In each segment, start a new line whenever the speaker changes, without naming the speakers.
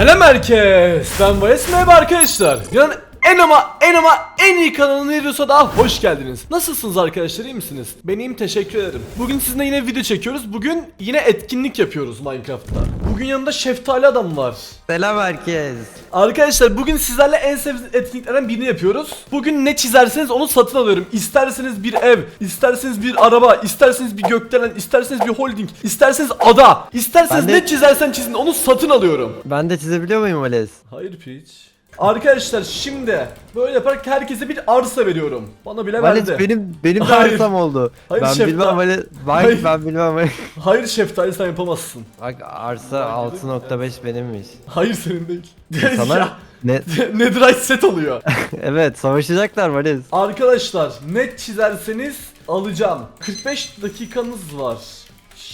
Selam herkes. Ben Bayes merhaba arkadaşlar. Yani en ama en ama en iyi kanalın videosu daha hoş geldiniz. Nasılsınız arkadaşlar iyi misiniz? Ben iyiyim teşekkür ederim. Bugün sizinle yine video çekiyoruz. Bugün yine etkinlik yapıyoruz Minecraft'ta. Bugün yanında şeftali adam var.
Selam herkes.
Arkadaşlar bugün sizlerle en sevdiğiniz etkinliklerden birini yapıyoruz. Bugün ne çizerseniz onu satın alıyorum. İsterseniz bir ev, isterseniz bir araba, isterseniz bir gökdelen, isterseniz bir holding, isterseniz ada, isterseniz
Ben de-
ne çizersen çizin onu satın alıyorum.
Ben de çizebiliyor muyum Vales?
Hayır piç. Arkadaşlar şimdi böyle yaparak herkese bir arsa veriyorum. Bana bile
Vales
verdi.
benim benim de
Hayır.
harsam oldu.
Hayır,
ben
şeftal-
bilmem Vales. Bak
Hayır.
ben bilmem Vales.
Hayır şeftali sen yapamazsın.
Bak arsa 6.5 benimmiş.
Hayır senin değil.
Sana
Ya,
ne?
Netherite set oluyor.
evet savaşacaklar Vales.
Arkadaşlar net çizerseniz alacağım. 45 dakikanız var.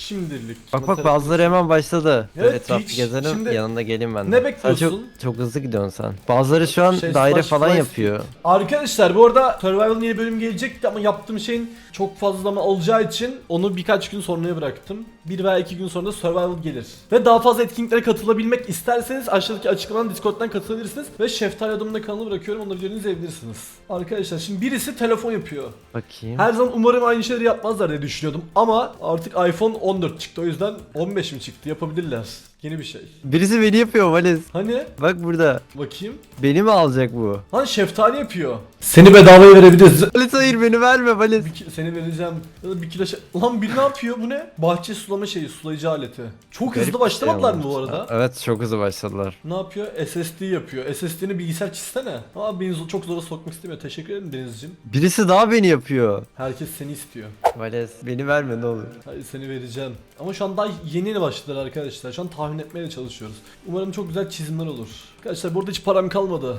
Şimdilik.
Bak bak bazıları hemen başladı.
Evet,
Etrafı
hiç.
gezelim
Şimdi
yanında geleyim ben de.
ne
Sen
bekliyorsun?
çok, çok hızlı gidiyorsun sen. Bazıları şu an
Şey,
daire
slash
falan
fly
yapıyor.
Arkadaşlar bu arada Survival'ın yeni bölüm gelecekti ama yaptığım şeyin çok fazla zaman olacağı için onu birkaç gün sonraya bıraktım. Bir veya iki gün sonra da Survival gelir. Ve daha fazla etkinliklere katılabilmek isterseniz aşağıdaki açıklamadan Discord'dan katılabilirsiniz. Ve Şeftali adımda kanalı bırakıyorum onu videoyu izleyebilirsiniz. Arkadaşlar şimdi birisi telefon yapıyor.
Bakayım.
Her zaman umarım aynı şeyleri yapmazlar diye düşünüyordum ama artık iPhone 14 çıktı o yüzden 15 mi çıktı yapabilirler. Yeni bir şey.
Birisi beni yapıyor Vales.
Hani
Bak burada.
bakayım.
Beni mi alacak bu?
Hani şeftali yapıyor. Seni bedavaya verebiliriz.
Vales hayır beni verme Vales.
Bir ki- seni vereceğim. Ya da bir kilo şey... Lan biri ne yapıyor bu ne? Bahçe sulama şeyi, sulayıcı aleti. Çok
Garip
hızlı
bir
başlamadılar
şey
mı bu
olmuş.
arada?
Evet çok hızlı başladılar.
Ne yapıyor? SSD yapıyor. SSD'ni bilgisayar çizsene. Ama beni zo- çok zora sokmak istemiyor. Teşekkür ederim Denizciğim.
Birisi daha beni yapıyor.
Herkes seni istiyor.
Vales beni verme ne olur.
Hayır seni vereceğim. Ama şu an daha yeni yeni başladılar arkadaşlar. Şu an tahmin etmeye çalışıyoruz. Umarım çok güzel çizimler olur. Arkadaşlar burada hiç param kalmadı.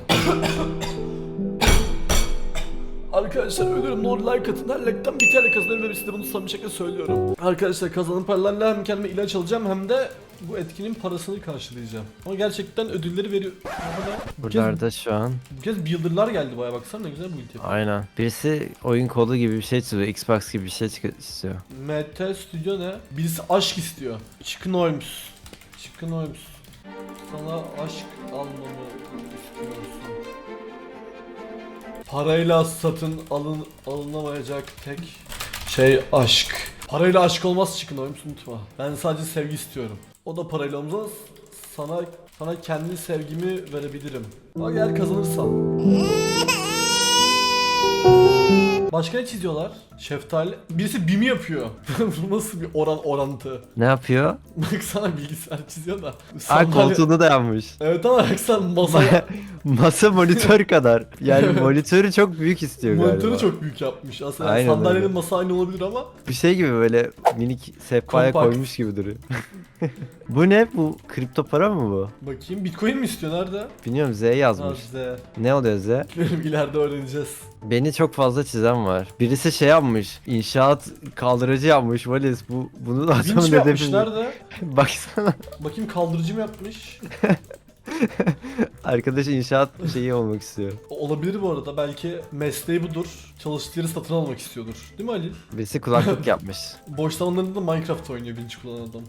Arkadaşlar ölürüm ne olur like atın. Her like'tan bir TL kazanırım ve size bunu samimi şekilde söylüyorum. Arkadaşlar kazanan paralarla hem kendime ilaç alacağım hem de bu etkinin parasını karşılayacağım. Ama gerçekten ödülleri veriyor. Aha da- Bu kez,
Buralarda şu an.
bu kez builder'lar geldi baya baksana ne güzel build yapıyor.
Aynen. Birisi oyun kodu gibi bir şey çiziyor. Xbox gibi bir şey istiyor.
MT Studio ne? Birisi aşk istiyor. Chicken Holmes. Chicken Holmes. Sana aşk almamı istiyorsun. Parayla satın alın alınamayacak tek şey aşk. Parayla aşk olmaz Chicken Holmes unutma. Ben sadece sevgi istiyorum. O da parayla olmaz. Sana sana kendi sevgimi verebilirim. Ama eğer kazanırsan. Başka ne çiziyorlar? Şeftali. Birisi bimi yapıyor. Bu nasıl bir oran orantı?
Ne yapıyor?
Baksana bilgisayar çiziyor da.
Aa
Sandalye-
koltuğunu da yapmış.
Evet ama baksana masaya
Masa monitör kadar. Yani monitörü çok büyük istiyor galiba.
monitörü çok büyük yapmış. Aslında
Aynen
sandalyenin
öyle.
masa aynı olabilir ama
Bir şey gibi böyle minik sehpaya
Kompakt.
koymuş gibi duruyor. bu ne? Bu kripto para mı bu?
bakayım Bitcoin mi istiyor nerede?
Bilmiyorum Z yazmış.
Nerede?
Ne oluyor Z?
İleride öğreneceğiz.
Beni çok fazla çizen var. Birisi şey yapmış. İnşaat kaldırıcı yapmış. Valiz bu bunun
Vinç
adamın
yapmış
hedefi.
nerede?
Baksana.
Bakayım kaldırıcı mı yapmış?
Arkadaş inşaat şeyi olmak istiyor.
Olabilir bu arada belki mesleği budur. Çalıştığı yeri satın almak istiyordur. Değil mi Halil?
Birisi kulaklık yapmış.
Boş zamanlarında Minecraft oynuyor vinç kullanan adam.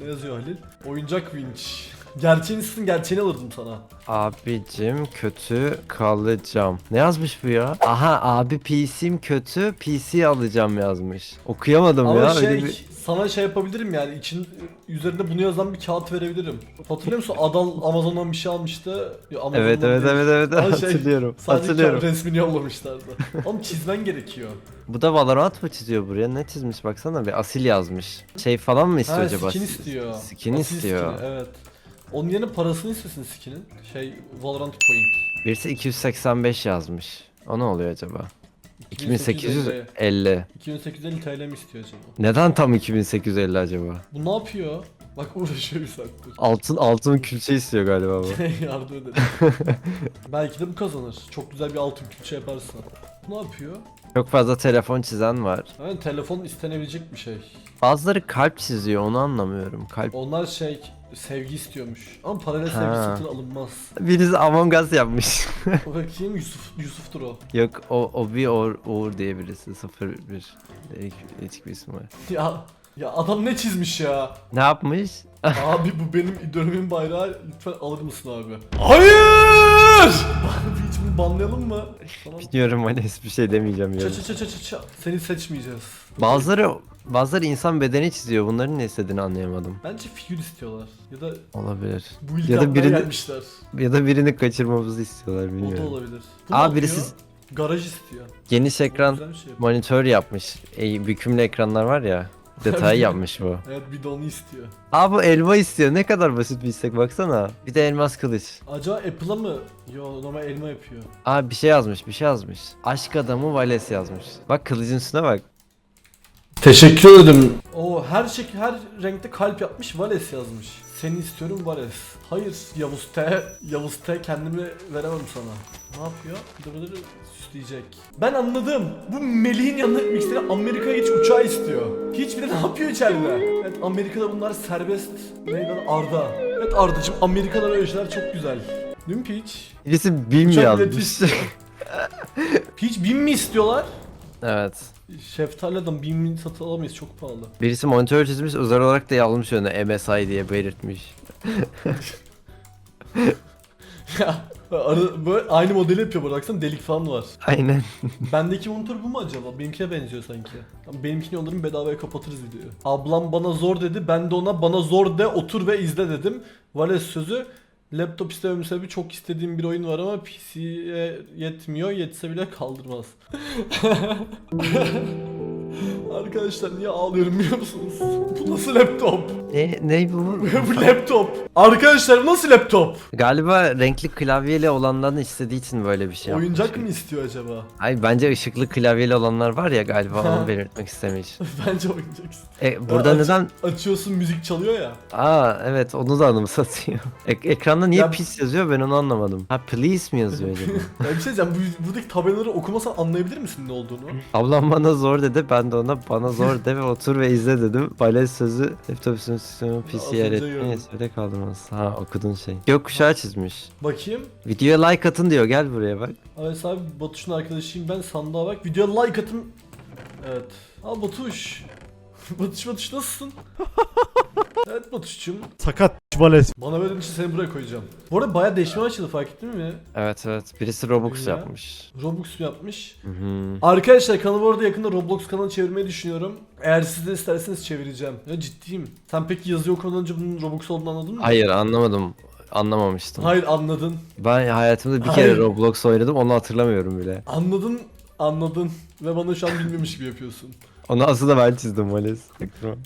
Ne yazıyor Halil? Oyuncak vinç. Gerçeğini istesin gerçeğini alırdım sana.
Abicim kötü kalacağım. Ne yazmış bu ya? Aha abi PC'm kötü PC alacağım yazmış. Okuyamadım
Ama
ya.
şey
öyle bir...
sana şey yapabilirim yani için üzerinde bunu yazan bir kağıt verebilirim. Hatırlıyor musun? Adal Amazon'dan bir şey almıştı. Ya Amazon'dan
Evet evet
değil.
evet evet
Ama şey,
hatırlıyorum.
Sadece
hatırlıyorum.
resmini yollamışlardı. Ama çizmen gerekiyor.
Bu da Valorant mı çiziyor buraya? Ne çizmiş baksana bir asil yazmış. Şey falan mı istiyor
Ha,
acaba?
skin istiyor.
Skin
Asil
istiyor.
evet. Onun yerine parasını istesin skinin. Şey Valorant Point.
Birisi 285 yazmış. O ne oluyor acaba? 2850.
2850 TL mi istiyor acaba?
Neden tam 2850 acaba?
Bu ne yapıyor? Bak uğraşıyor bir saattir.
Altın altın külçe istiyor galiba bu.
Yardım edelim. Belki de bu kazanır. Çok güzel bir altın külçe yaparsa. Ne yapıyor?
Çok fazla telefon çizen var.
Yani telefon istenebilecek bir şey.
Bazıları kalp çiziyor onu anlamıyorum. Kalp.
Onlar şey sevgi istiyormuş. Ama parayla sevgi
Ha.
satın alınmaz.
Birisi Among Us yapmış.
Bakayım Yusuf Yusuf'tur o.
Yok o, o bir Uğur, Uğur diye birisi 01 değişik, değişik bir isim var.
Ya ya adam ne çizmiş ya?
Ne yapmış?
abi bu benim idolümün bayrağı. Lütfen alır mısın abi? Hayır! Abi hiç bunu banlayalım mı? Tamam.
Bilmiyorum Vales bir şey demeyeceğim ya.
Ça ça ça ça ça. Seni seçmeyeceğiz.
Bazıları bazıları insan bedeni çiziyor. Bunların ne istediğini anlayamadım.
Bence figür istiyorlar. Ya da
Olabilir.
bu
Ya da birini-
gelmişler.
Ya da birini kaçırmamızı istiyorlar
O da
bilmiyorum.
olabilir. Bu
Aa,
ne
birisi-
yapıyor? Garaj istiyor.
Geniş ekran
Güzel bir şey yapıyor.
monitör yapmış. E, bükümlü ekranlar var ya. Detay yapmış bu.
Evet bir de onu istiyor.
Aa bu elma istiyor. Ne kadar basit bir istek baksana. Bir de elmas kılıç.
Acaba Apple'a mı? Yo normal elma yapıyor.
Aa bir şey yazmış, bir şey yazmış. Aşk adamı Vales yazmış. Bak kılıcın üstüne bak.
Teşekkür ederim. O her şekil her renkte kalp yapmış Vales yazmış. Seni istiyorum Vales. Hayır Yavuz T. Yavuz T kendimi veremem sana. Ne yapıyor? Buraları süsleyecek. Ben anladım. Bu Melih'in yanına gitmek isteyen Amerika'ya geç uçağı istiyor. Hiçbir de ne yapıyor içeride? Evet Amerika'da bunlar serbest. Neydi lan? Arda. Evet Arda'cığım Amerika'da öyle şeyler çok güzel. Değil mi Peach?
Birisi BİM
Uçak
yazmış.
istiyor. Peach bin mi istiyorlar?
evet.
Şeftali adam bin mi satın alamayız çok pahalı.
Birisi monitör çizmiş özel olarak da yazmış önüne MSI diye belirtmiş.
Ya ara- böyle aynı modeli yapıyor burada baksana delik falan var.
Aynen.
Bendeki monitör bu mu acaba? Benimkine benziyor sanki. Benimkini alırım bedavaya kapatırız videoyu. Ablam bana zor dedi ben de ona bana zor de otur ve izle dedim. Vales sözü Laptop istemem sebebi çok istediğim bir oyun var ama PC'ye yetmiyor. Yetse bile kaldırmaz. Arkadaşlar niye ağlıyorum biliyor musunuz? Bu nasıl laptop?
Ne, ne bu?
bu laptop. Arkadaşlar bu nasıl laptop?
Galiba renkli klavyeli olanların istediği için böyle bir şey yapmış.
Oyuncak mı istiyor acaba?
Ay bence ışıklı klavyeli olanlar var ya galiba onu belirtmek istemiş.
Bence oyuncak istiyor.
E burada
aç-
neden?
Açıyorsun müzik çalıyor ya.
Aa evet onu da anımsatıyor. Ek- ekranda niye
Ya-
pis yazıyor ben onu anlamadım. Ha please mi yazıyor acaba?
Ya bir şey diyeceğim bu, buradaki tabelaları okumasan anlayabilir misin ne olduğunu?
Ablam bana zor dedi ben de ona bana zor de ve otur ve izle dedim. Vales sözü laptop üstüne
Az
PC
önce
öğretmeni
gördüm.
kaldırmaz. Ha okudun şey. Gökkuşağı çizmiş.
Bakayım.
Videoya like atın diyor gel buraya bak.
Evet abi Batuş'un arkadaşıyım ben sandığa bak. Videoya like atın. Evet. Al Batuş. Batuş Batuş nasılsın? evet Batuş'cum.
Sakat Vales.
Bana verdiğin için seni buraya koyacağım. Bu arada bayağı değişme açıldı fark ettin mi?
Evet evet birisi Robux
Dünya.
yapmış.
Robux mu yapmış?
Hı hı.
Arkadaşlar kanalı bu arada yakında Roblox kanalı çevirmeyi düşünüyorum. Eğer siz de isterseniz çevireceğim. Ya ciddiyim. Sen peki yazıyı okumadan önce bunun Roblox olduğunu anladın mı?
Hayır anlamadım. Anlamamıştım.
Hayır anladın.
Ben hayatımda bir
Hayır.
kere Roblox oynadım onu hatırlamıyorum bile.
Anladın, anladın ve bana şu an bilmemiş gibi yapıyorsun.
Onu aslında ben çizdim Vales.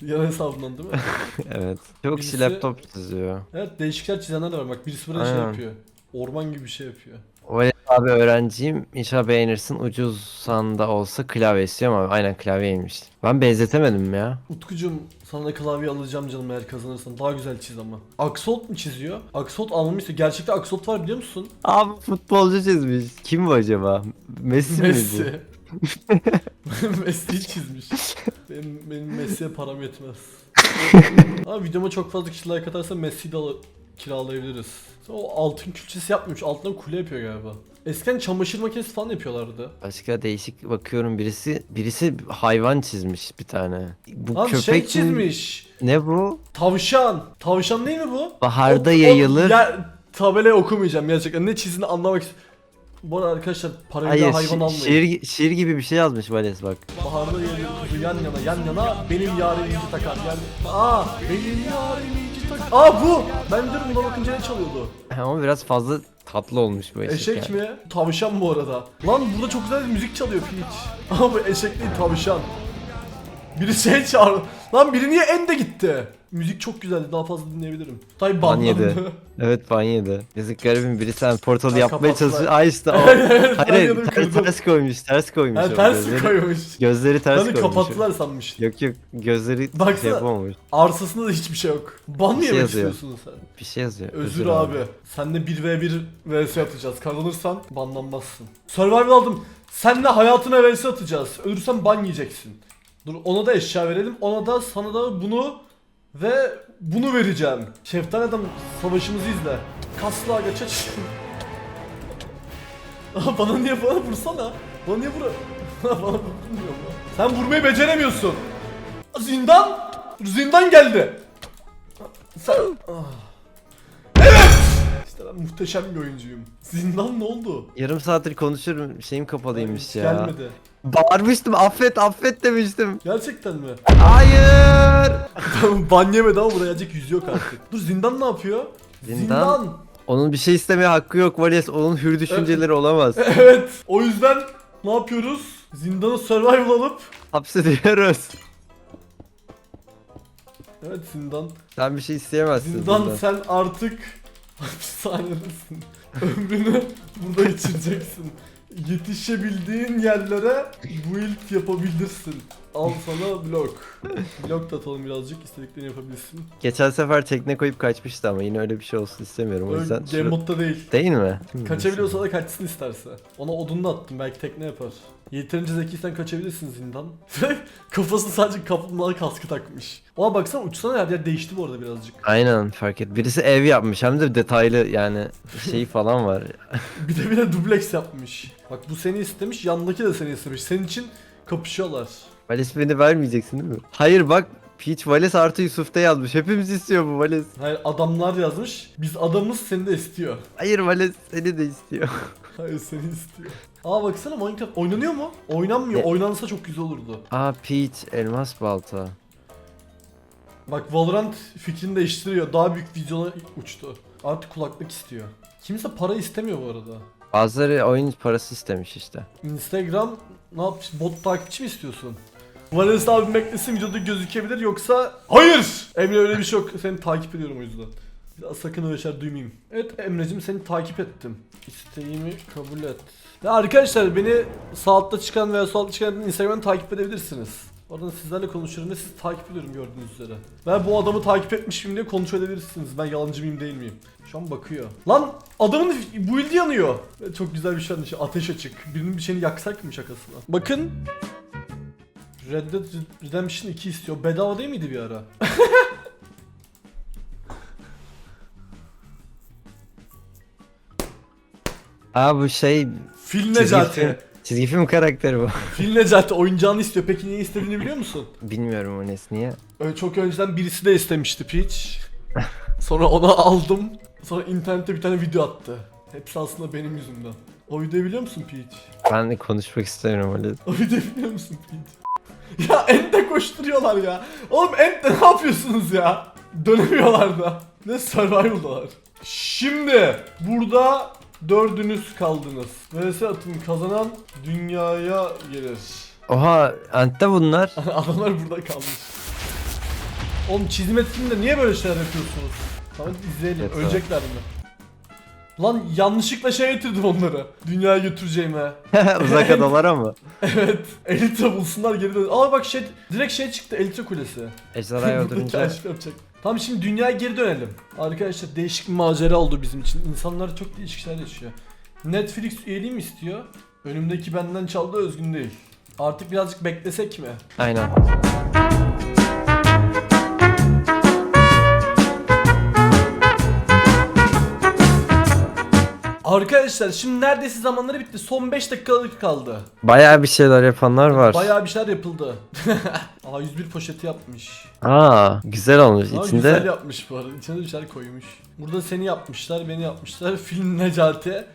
Yan hesabından değil mi?
evet. Çok kişi
Birisi-
laptop çiziyor.
Evet değişikler çizenler de var bak birisi burada şey
Aynen.
yapıyor. Orman gibi bir şey yapıyor.
Vales abi öğrenciyim. İnşallah beğenirsin. Ucuzsan da olsa klavye istiyorum abi. Aynen klavyeymiş. Ben benzetemedim ya.
Utkucum sana da klavye alacağım canım eğer kazanırsan. Daha güzel çiz ama. Axolt mu çiziyor? Axolt almamı istiyor. Gerçekten Axolt var biliyor musun?
Abi futbolcu çizmiş. Kim bu acaba? Messi, mi bu?
Messi. Messi'yi çizmiş. Benim, benim Messi'ye param yetmez. Ama videoma çok fazla kişi like atarsa Messi'yi de al- kiralayabiliriz. O altın külçesi yapmıyormuş. Altından kule yapıyor galiba. Eskiden çamaşır makinesi falan yapıyorlardı.
Başka değişik bakıyorum birisi birisi hayvan çizmiş bir tane. Bu
Lan
köpek
şey
mi?
çizmiş.
Ne bu?
Tavşan. Tavşan değil mi bu?
Baharda
O- o-
yayılır.
Ya, tabelayı okumayacağım gerçekten. Ne çizdiğini anlamak istiyorum. Bu arada arkadaşlar parayla
Hayır
hayvan
şi-
almayın.
şiir, şiir gibi bir şey yazmış Vales bak.
Baharda yayılır kuzu yan yana yan yana benim yarim inci takar. Yani, aa benim yarim inci takar. Aa bu. Ben diyorum buna bakınca ne çalıyordu?
Ama biraz fazla tatlı olmuş bu eşek.
Eşek
yani.
mi? Tavşan bu arada. Lan burada çok güzel müzik çalıyor Peach. Ama bu eşek değil tavşan. Biri şey çağır. Lan biri niye ende gitti? Müzik çok güzeldi daha fazla dinleyebilirim. Tabi banlandı.
Evet ban yedi. Yazık garibim biri sen portalı yapmaya çalışıyor. Ay işte o.
Ben
Hayır ters, ters koymuş ters koymuş. O.
ters
gözleri,
koymuş?
Gözleri ters
Ben
koymuş.
kapattılar sanmıştım.
Yok yok gözleri
Baksana.
şey yapamamış.
Arsasında da hiçbir şey yok. Ban mı
şey
yemek
yazıyor.
istiyorsun sen?
Bir şey yazıyor.
Özür abi. Senle 1v1 vs atacağız. Kazanırsan banlanmazsın. Survival aldım. Senle hayatına vs atacağız. Ölürsen ban yiyeceksin. Dur ona da eşya verelim. Ona da sana da bunu ve bunu vereceğim. Şeftali adam savaşımızı izle. Kaslı aga çaç. Aa, bana niye bana vursana? Bana niye vur? bana vurmuyor mu? Sen vurmayı beceremiyorsun. Zindan! Zindan geldi. Sen... Ah. Evet! İşte ben muhteşem bir oyuncuyum. Zindan ne oldu?
Yarım saattir konuşurum şeyim kapalıymış ya.
Gelmedi.
Bağırmıştım affet affet demiştim.
Gerçekten mi?
Hayır.
Ban yemedi ama buraya gelecek yüzü yok artık. Dur zindan ne yapıyor?
Zindan? Onun bir şey istemeye hakkı yok Vales. Onun hür düşünceleri olamaz.
Evet. O yüzden ne yapıyoruz? Zindanı survival alıp
Hapsediyoruz.
Evet zindan.
Sen bir şey isteyemezsin.
Zindan
zindan.
sen artık hapishanedesin. Ömrünü burada geçireceksin. Yetişebildiğin yerlere build yapabilirsin. Al sana blok. Blok da atalım birazcık istediklerini yapabilsin.
Geçen sefer tekne koyup kaçmıştı ama yine öyle bir şey olsun istemiyorum. O yüzden
game modda değil.
Değil mi?
Kaçabiliyorsa da kaçsın isterse. Ona odunu da attım belki tekne yapar. Yeterince zekiysen kaçabilirsin zindan. Kafasını sadece kaplumbağa kaskı takmış. Ona baksana uçsana her yer değişti bu arada birazcık.
Aynen fark et. Birisi ev yapmış hem de detaylı yani şeyi falan var.
Bir de bir de dubleks yapmış. Bak bu seni istemiş, yandaki de seni istemiş. Senin için kapışıyorlar.
Vales beni vermeyeceksin değil mi? Hayır bak Peach Vales artı Yusuf'ta yazmış. Hepimiz istiyor bu Vales.
Hayır adamlar yazmış. Biz adamız seni de istiyor.
Hayır Vales seni de istiyor.
Hayır seni istiyor. Aa baksana Minecraft oynanıyor mu? Oynanmıyor.
Ne?
Oynansa çok güzel olurdu.
Aa Peach elmas balta.
Bak Valorant fikrini değiştiriyor. Daha büyük vizyona uçtu. Artık kulaklık istiyor. Kimse para istemiyor bu arada.
Bazıları oyun parası istemiş işte.
Instagram ne yapmış? Bot takipçi mi istiyorsun? Valens abi beklesin videoda gözükebilir yoksa Hayır! Emre öyle bir şey yok. Seni takip ediyorum o yüzden. Bir daha sakın öyle şeyler duymayayım. Evet Emre'cim seni takip ettim. İsteğimi kabul et. Ve arkadaşlar beni sağ çıkan veya sol altta çıkan Instagram'dan takip edebilirsiniz. Oradan sizlerle konuşuyorum ve sizi takip ediyorum gördüğünüz üzere. Ben bu adamı takip etmişim diye kontrol edebilirsiniz. Ben yalancı mıyım değil miyim? Şu an bakıyor. Lan adamın build'i yanıyor. Çok güzel bir şey anlaşıyor. Ateş açık. Birinin bir şeyini yaksak mı şakasına? Bakın. Red Dead Redemption 2 istiyor. Bedava değil miydi bir ara?
Aa bu şey
Fil Necati.
çizgi film karakteri bu.
Fil Necati oyuncağını istiyor. Peki niye istediğini biliyor musun?
Bilmiyorum o nes niye.
Öyle çok önceden birisi de istemişti Peach. Sonra ona aldım. Sonra internette bir tane video attı. Hepsi aslında benim yüzümden. O videoyu biliyor musun Peach?
Ben de konuşmak istemiyorum öyle.
O videoyu biliyor musun Peach? Ya Ent'e koşturuyorlar ya. Oğlum Ent'te ne yapıyorsunuz ya? Dönemiyorlar da. Ne survival'dalar. Şimdi burada dördünüz kaldınız. VS atın kazanan dünyaya gelir.
Oha Ant'te bunlar.
Adamlar burada kalmış. Oğlum çizim etkinliğinde niye böyle şeyler yapıyorsunuz? Tamam izleyelim.
Evet,
Ölecekler mi? Lan yanlışlıkla şey getirdim onları. Dünyaya götüreceğime.
Uzak adalara mı?
Evet. Elitra bulsunlar geri dön. Aa bak şey direkt şey çıktı Elitra kulesi.
Ejderhayı öldürünce
yapacak. Tamam şimdi dünyaya geri dönelim. Arkadaşlar değişik bir macera oldu bizim için. İnsanlar çok değişik şeyler yaşıyor. Netflix üyeliği mi istiyor? Önümdeki benden çaldı özgün değil. Artık birazcık beklesek mi?
Aynen.
Arkadaşlar şimdi neredeyse zamanları bitti. Son 5 dakikalık kaldı.
Bayağı bir şeyler yapanlar var.
Bayağı bir şeyler yapıldı. Aa 101 poşeti yapmış.
Aa güzel olmuş
Aa,
içinde.
güzel yapmış bu arada. İçine bir şeyler koymuş. Burada seni yapmışlar, beni yapmışlar. Film Necati.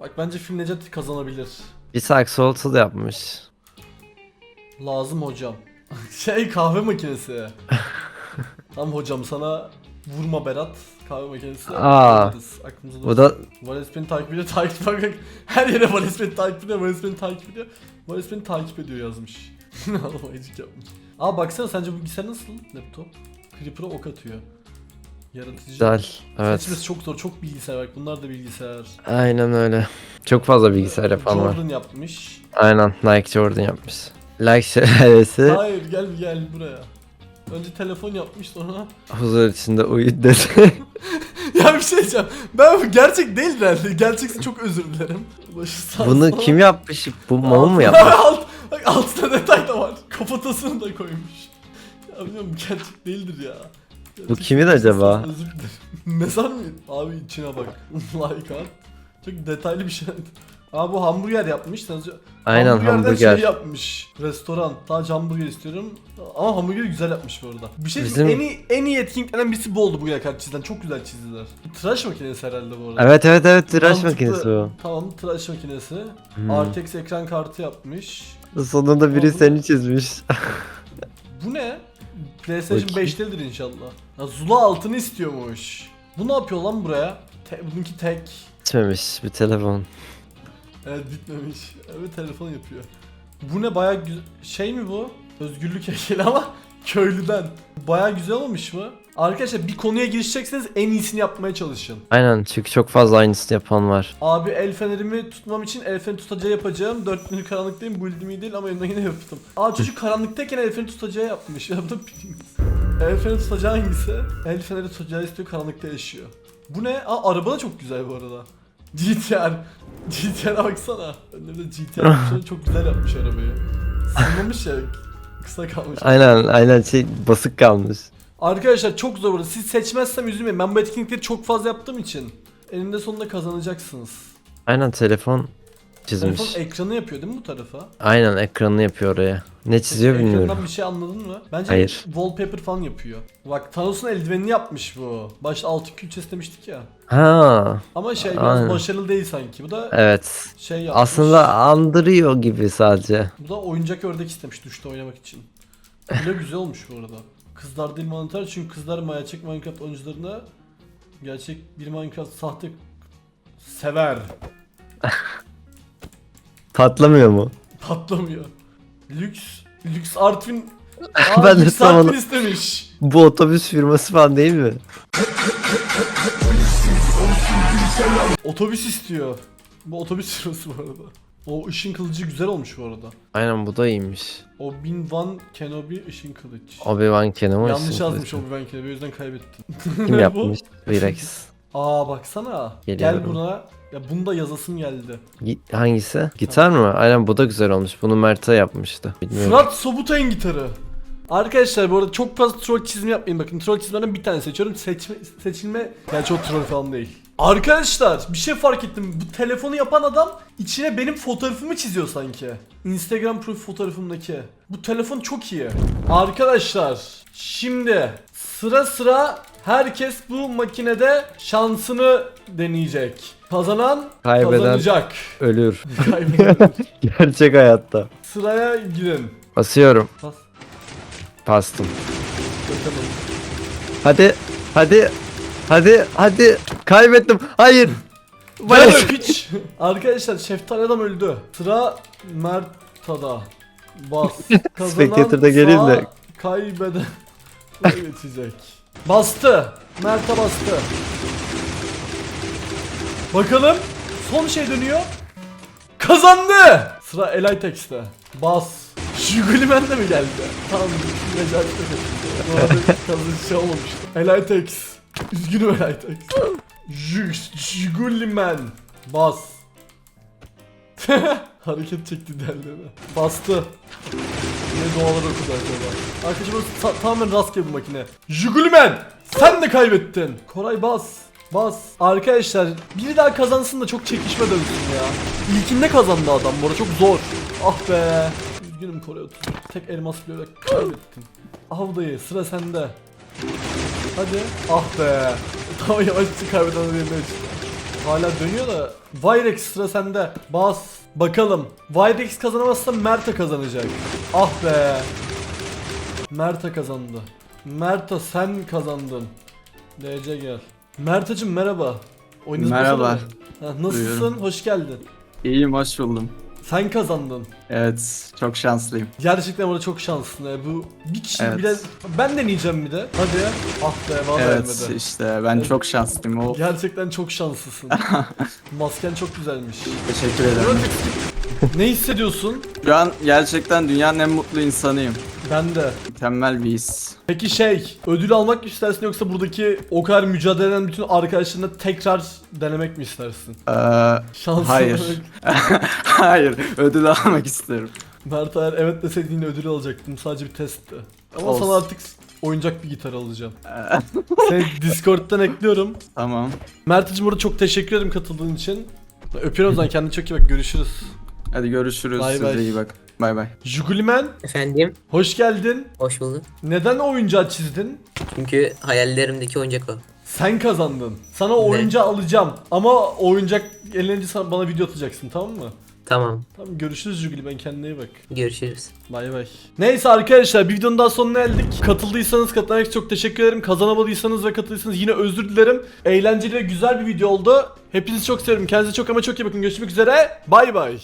Bak bence Film Necati kazanabilir.
Bir saksolutu da yapmış.
Lazım hocam. şey kahve makinesi. tamam hocam sana vurma Berat. Kahve makinesi.
Aa.
Aklımızda
Bu da
Vales beni takip ediyor, takip bak bak. Her yere Vales beni takip ediyor, Vales beni takip ediyor. Vales beni takip ediyor yazmış. Alamayıcık yapmış. Aa baksana sence bu bilgisayar nasıl laptop? Creeper'a ok atıyor. Yaratıcı.
güzel. Evet.
Seçmesi çok zor, çok bilgisayar var. Bunlar da bilgisayar.
Aynen öyle. Çok fazla bilgisayar yapan var.
Jordan yapmış.
Aynen Nike Jordan yapmış. Like şelalesi
Hayır gel gel buraya. Önce telefon yapmış sonra.
huzur içinde uyu dedi.
ya bir şey diyeceğim. Ben bu gerçek değil herhalde. Gerçekse çok özür dilerim. Başı sağ
Bunu
olsun.
kim yapmış? Bu mamu mu yapmış?
Alt, bak altında detay da var. Kafatasını da koymuş. Ya bilmiyorum gerçek değildir ya.
Bu kimin acaba?
Özür dilerim. Mezar mı? Abi içine bak. like at. Çok detaylı bir şey. Aa bu hamburger yapmış. Az-
Aynen
Hamburgerden
hamburger.
şey yapmış. Restoran. Sadece hamburger istiyorum. Ama hamburgeri güzel yapmış bu arada. Bir şey
Bizim-
en iyi en iyi etkinliklerden birisi bu oldu bugüne kadar çizilen. Çok güzel çizdiler. Tıraş makinesi herhalde bu arada.
Evet evet evet tıraş
Mantıklı.
makinesi o.
Tamam tıraş makinesi.
Hmm.
RTX ekran kartı yapmış.
Sonunda biri
Oldu.
seni çizmiş.
Bu ne? PlayStation
Bakayım.
5'tedir inşallah. Ya Zula altını istiyormuş. Bu ne yapıyor lan buraya? Te- bununki tek.
Bitmemiş bir telefon.
Evet bitmemiş. Evet telefon yapıyor. Bu ne baya. Şey mi bu? Özgürlük heykeli ama köylüden. Baya güzel olmuş mu? Arkadaşlar bir konuya girişecekseniz en iyisini yapmaya çalışın.
Aynen çünkü çok fazla aynısını yapan var.
Abi el fenerimi tutmam için el feneri tutacağı yapacağım. 4 günlük karanlıktayım. Build'im iyi değil ama yine yine yaptım. Aa çocuk karanlıktayken el feneri tutacağı yapmış. Yaptım. El feneri tutacağı hangisi? El feneri tutacağı istiyor karanlıkta yaşıyor. Bu ne? Aa araba da çok güzel bu arada. GTR. GTR'a baksana. Önlerinde GTR yapmış. çok güzel yapmış arabayı. Sınmamış ya. Kısa kalmış.
Aynen aynen şey basık kalmış.
Arkadaşlar çok zor burada. Siz seçmezsem üzülmeyin. Ben bu etkinlikleri çok fazla yaptığım için. Eninde sonunda kazanacaksınız.
Aynen telefon çizmiş.
Telefon ekranı yapıyor değil mi bu tarafa?
Aynen ekranını yapıyor oraya. Ne çiziyor
Peki,
bilmiyorum.
Ekrandan bir şey anladın mı? Bence
Hayır.
wallpaper falan yapıyor. Bak Thanos'un eldivenini yapmış bu. Başta altın külçesi demiştik ya.
Ha
Ama şey biraz
Aynen.
başarılı değil sanki. Bu da
evet.
şey yapmış.
Aslında andırıyor gibi sadece.
Bu da oyuncak ördek istemiş duşta oynamak için. Bu da güzel olmuş bu arada. Kızlar değil mantar çünkü kızlar gerçek Minecraft oyuncularına gerçek bir Minecraft sahte sever.
Patlamıyor mu?
Patlamıyor. Lüks. Lüks Artvin.
Ben
Aa,
de
Lüks
tam
Artvin
onu-
istemiş.
Bu otobüs firması falan değil mi?
Otobüs istiyor. Bu otobüs firması bu arada. O ışın kılıcı güzel olmuş bu arada.
Aynen bu da iyiymiş.
O bin Van Kenobi ışın kılıç.
Obi-Wan Kenobi.
Yanlış yazmış Obi-Wan Kenobi o yüzden kaybettim.
Kim yapmış? T-Rex.
Aa baksana.
Geliyorum.
Gel buna. Ya bunu da yazasım geldi.
Gi- Hangisi? Gitar mı? Aynen bu da güzel olmuş. Bunu Mert'e yapmıştı. Bilmiyorum.
Fırat Sobutay'ın gitarı. Arkadaşlar bu arada çok fazla troll çizimi yapmayın bakın troll çizimlerden bir tane seçiyorum seçme, seçilme gerçi o troll falan değil Arkadaşlar bir şey fark ettim bu telefonu yapan adam içine benim fotoğrafımı çiziyor sanki Instagram profil fotoğrafımdaki Bu telefon çok iyi Arkadaşlar şimdi sıra sıra herkes bu makinede şansını deneyecek Kazanan
Kaybeden-
kazanacak
Ölür.
Kaybeden
Gerçek hayatta.
Sıraya girin
Basıyorum.
Bas.
Bastım.
Bakalım.
Hadi. Hadi. Hadi. Hadi. Kaybettim. Hayır. Hayır.
piç. Arkadaşlar şeftali adam öldü. Sıra Mert'ada. Bas. Kazanan
Spectator'da gelin de.
Kaybeden geçecek. Bastı. Mert'e bastı. Bakalım. Son şey dönüyor. Kazandı. Sıra Elitex'te. Bas. Şugulimen de mi geldi? Tamam. Necati de kaçırdı. Bu arada şey olmamıştı. Elitex. Üzgünüm Elitex. Şugulimen. Bas. Hareket çekti derlerine. Bastı. Ne dualar okudu acaba? Arkadaşlar bu ta- tamamen rastgele bir makine. Jugulmen! Sen de kaybettin. Koray bas. Bas. Arkadaşlar biri daha kazansın da çok çekişme dönsün ya. İlkinde kazandı adam bu çok zor. Ah be. Üzgünüm otur. Tek elmas bloğuyla kaybettin. Avdayı sıra sende. Hadi. Ah be. Tamam yavaşça kaybeden çıktı. Hala dönüyor da Vyrex sıra sende. Bas. Bakalım. Vyrex kazanamazsa Mert'e kazanacak. Ah be. Mert'e kazandı. Mert'e sen kazandın. DC gel. Mert'cim merhaba. Oyununuz
Merhaba.
başladı mı? Ha, nasılsın?
Buyurun.
Hoş geldin.
İyiyim hoş buldum.
Sen kazandın.
Evet çok şanslıyım.
Gerçekten burada çok şanslısın. ya. Bu bir kişi
Evet.
bile... Ben deneyeceğim bir de. Hadi. Ah be bana
evet
vermedi.
işte ben çok şanslıyım. O
Gerçekten çok şanslısın. Masken çok güzelmiş.
teşekkür ederim.
Ne hissediyorsun?
Şu an gerçekten dünyanın en mutlu insanıyım.
Ben de.
Mükemmel bir his.
Peki şey, ödül almak mı istersin yoksa buradaki o kadar mücadele eden bütün arkadaşlarına tekrar denemek mi istersin?
Ee, Hayır. hayır ödül almak isterim.
Mert eğer evet deseydin yine ödül alacaktım. Sadece bir testti. Ama
Olsun.
sana artık oyuncak bir gitar alacağım.
Ee,
Seni Discord'dan ekliyorum.
tamam.
Mert'cim burada çok teşekkür ederim katıldığın için. Öpüyorum o zaman kendine çok iyi bak görüşürüz.
Hadi görüşürüz.
Bay
Size
bay.
iyi bak. Bay bay.
Jugulimen
Efendim,
hoş geldin.
hoş bulduk.
Neden oyuncağı çizdin?
Çünkü hayallerimdeki oyuncak o.
Sen kazandın. Sana oyuncağı alacağım. Ama oyuncak elince sana bana video atacaksın tamam mı?
Tamam,
Tamam görüşürüz Jugulimen kendine iyi bak.
görüşürüz.
Bay bay. Neyse arkadaşlar bir videonun daha sonuna geldik. Katıldıysanız katılarak için çok teşekkür ederim. Kazanamadıysanız ve katıldıysanız yine özür dilerim. Eğlenceli ve güzel bir video oldu. Hepinizi çok seviyorum. Kendinize çok ama çok iyi bakın. Görüşmek üzere. Bay bay.